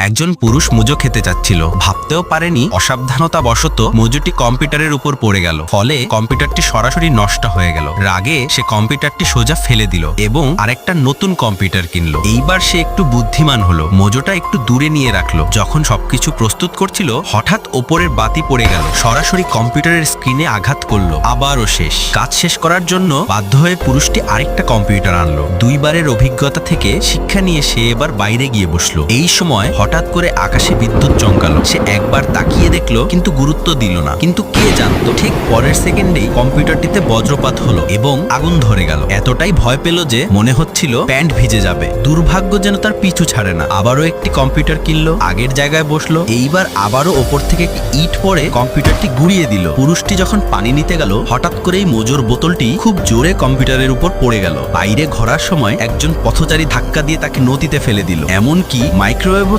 একজন পুরুষ মুজো খেতে চাচ্ছিল ভাবতেও পারেনি অসাবধানতা বশত মুজোটি কম্পিউটারের উপর পড়ে গেল। ফলে কম্পিউটারটি সরাসরি নষ্ট হয়ে গেল। রাগে সে কম্পিউটারটি সোজা ফেলে দিল এবং আরেকটা নতুন কম্পিউটার কিনলো। এইবার সে একটু বুদ্ধিমান হলো। মোজোটা একটু দূরে নিয়ে রাখল। যখন সবকিছু প্রস্তুত করছিল, হঠাৎ ওপরের বাতি পড়ে গেল। সরাসরি কম্পিউটারের স্ক্রিনে আঘাত করল। আবারও শেষ। কাজ শেষ করার জন্য বাধ্য হয়ে পুরুষটি আরেকটা কম্পিউটার আনলো। দুইবারের অভিজ্ঞতা থেকে শিক্ষা নিয়ে সে এবার বাইরে গিয়ে বসল। এই সময় হঠাৎ করে আকাশে বিদ্যুৎ চমকালো সে একবার তাকিয়ে দেখল, কিন্তু গুরুত্ব দিল না। কিন্তু কে জানতো, ঠিক পরের সেকেন্ডেই কম্পিউটারটিতে বজ্রপাত হলো এবং আগুন ধরে গেল। এতটাই ভয় পেল যে মনে হচ্ছিল প্যান্ট ভিজে যাবে। দুর্ভাগ্য যেন তার পিছু ছাড়ে না। আবারও একটি কম্পিউটার কিনলো, আগের জায়গায় বসল। এইবার আবারও ওপর থেকে একটি ইট পরে কম্পিউটারটি গুড়িয়ে দিল। পুরুষটি যখন পানি নিতে গেল, হঠাৎ করেই মোজোর বোতলটি খুব জোরে কম্পিউটারের উপর পড়ে গেল। বাইরে ঘোরার সময় একজন পথচারী ধাক্কা দিয়ে তাকে নদীতে ফেলে দিল। এমনকি মাইক্রোওয়েভও